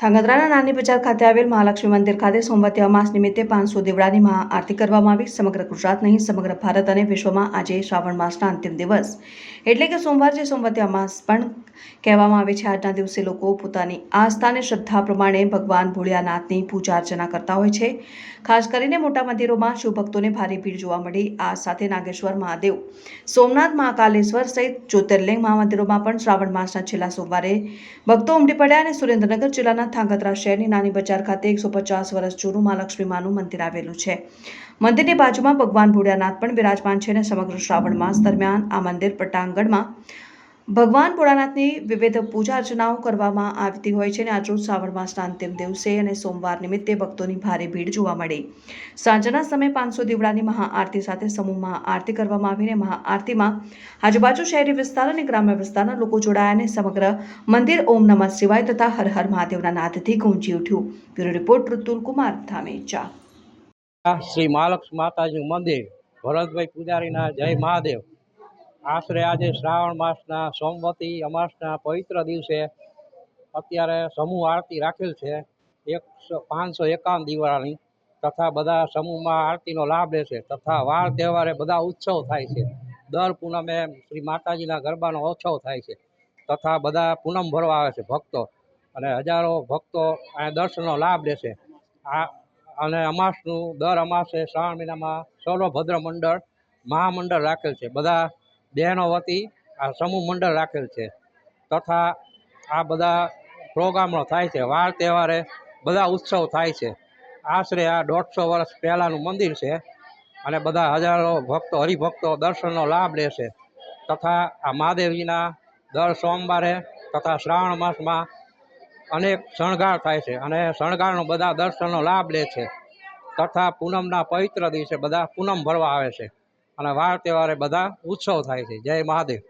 ધાંગધ્રાના નાની બજાર ખાતે આવેલ મહાલક્ષ્મી મંદિર ખાતે સોમવતી અમાસ નિમિત્તે પાંચસો દેવડાની મહાઆરતી કરવામાં આવી. સમગ્ર ગુજરાત નહીં, સમગ્ર ભારત અને વિશ્વમાં આજે શ્રાવણ માસના અંતિમ દિવસ. એટલે કે સોમવાર જે સોમવતી અમાસ પણ કહેવામાં આવે છે. આજના દિવસે લોકો પોતાની આસ્થા અને શ્રદ્ધા પ્રમાણે ભગવાન ભોળિયાનાથની પૂજા અર્ચના કરતા હોય છે. ખાસ કરીને મોટા મંદિરોમાં શિવભક્તોને ભારે ભીડ જોવા મળી. આ સાથે નાગેશ્વર મહાદેવ, સોમનાથ મહાકાલેશ્વર સહિત જ્યોતિર્લિંગ મહામંદિરોમાં પણ શ્રાવણ માસના છેલ્લા સોમવારે ભક્તો ઉમટી પડ્યા અને સુરેન્દ્રનગર જિલ્લાના ધાંગધ્રા શહેરની નાની બજાર ખાતે એકસો પચાસ વર્ષ જૂનું મહાલક્ષ્મી માનું મંદિર આવેલું છે. મંદિરની બાજુમાં ભગવાન ભોળિયાનાથ પણ બિરાજમાન છે અને સમગ્ર શ્રાવણ માસ દરમિયાન આ મંદિર પટાંગણમાં ભગવાન ભોળાનાથની વિવિધ પૂજા અર્ચનાઓ કરવામાં આવતી હોય છે અને આજરોજ શ્રાવણ માસના અંતિમ દિવસે અને સોમવાર નિમિત્તે ભક્તોની ભારે ભીડ જોવા મળી. સાંજના સમયે પાંચસો દીવડાની મહાઆરતી સાથે સમૂહમાં આરતી કરવામાં આવીને મહાઆરતીમાં આજુબાજુ શહેરી વિસ્તાર અને ગ્રામ્ય વિસ્તારના લોકો જોડાયા અને સમગ્ર મંદિર ઓમ નમઃ શિવાય તથા હર હર મહાદેવના નાદથી ગુંજી ઉઠ્યું. બ્યુરો રિપોર્ટ ઋતુલ કુમાર ધામેચા શ્રી મહાલક્ષ્મી માતાજીનું મંદિર, ભરતભાઈ પૂજારીના જય મહાદેવ. આશરે આજે શ્રાવણ માસના સોમવતી અમાસના પવિત્ર દિવસે અત્યારે સમૂહ આરતી રાખેલ છે. એકસો, પાંચસો એકાવન દિવાળાની તથા બધા સમૂહમાં આરતીનો લાભ લે છે તથા વાર તહેવારે બધા ઉત્સવ થાય છે. દર પૂનમે શ્રી માતાજીના ગરબાનો ઉત્સવ થાય છે તથા બધા પૂનમ ભરવા આવે છે ભક્તો અને હજારો ભક્તો અહીંયા દર્શનનો લાભ લે છે આ, અને અમાસનું દર અમાસે શ્રાવણ મહિનામાં સૌરભદ્ર મંડળ મહામંડળ રાખેલ છે. બધા બહેનો વતી આ સમૂહ મંડળ રાખેલ છે. તથા આ બધા પ્રોગ્રામો થાય છે. વાર તહેવારે બધા ઉત્સવ થાય છે. આશરે આ દોઢસો વર્ષ પહેલાંનું મંદિર છે અને બધા હજારો ભક્તો, હરિભક્તો દર્શનનો લાભ લે છે. તથા આ મહાદેવજીના દર સોમવારે તથા શ્રાવણ માસમાં અનેક શણગાર થાય છે અને શણગારનો બધા દર્શનનો લાભ લે છે. તથા પૂનમના પવિત્ર દિવસે બધા પૂનમ ભરવા આવે છે. અને વાર તહેવારે બધા ઉત્સવ થાય છે. જય મહાદેવ.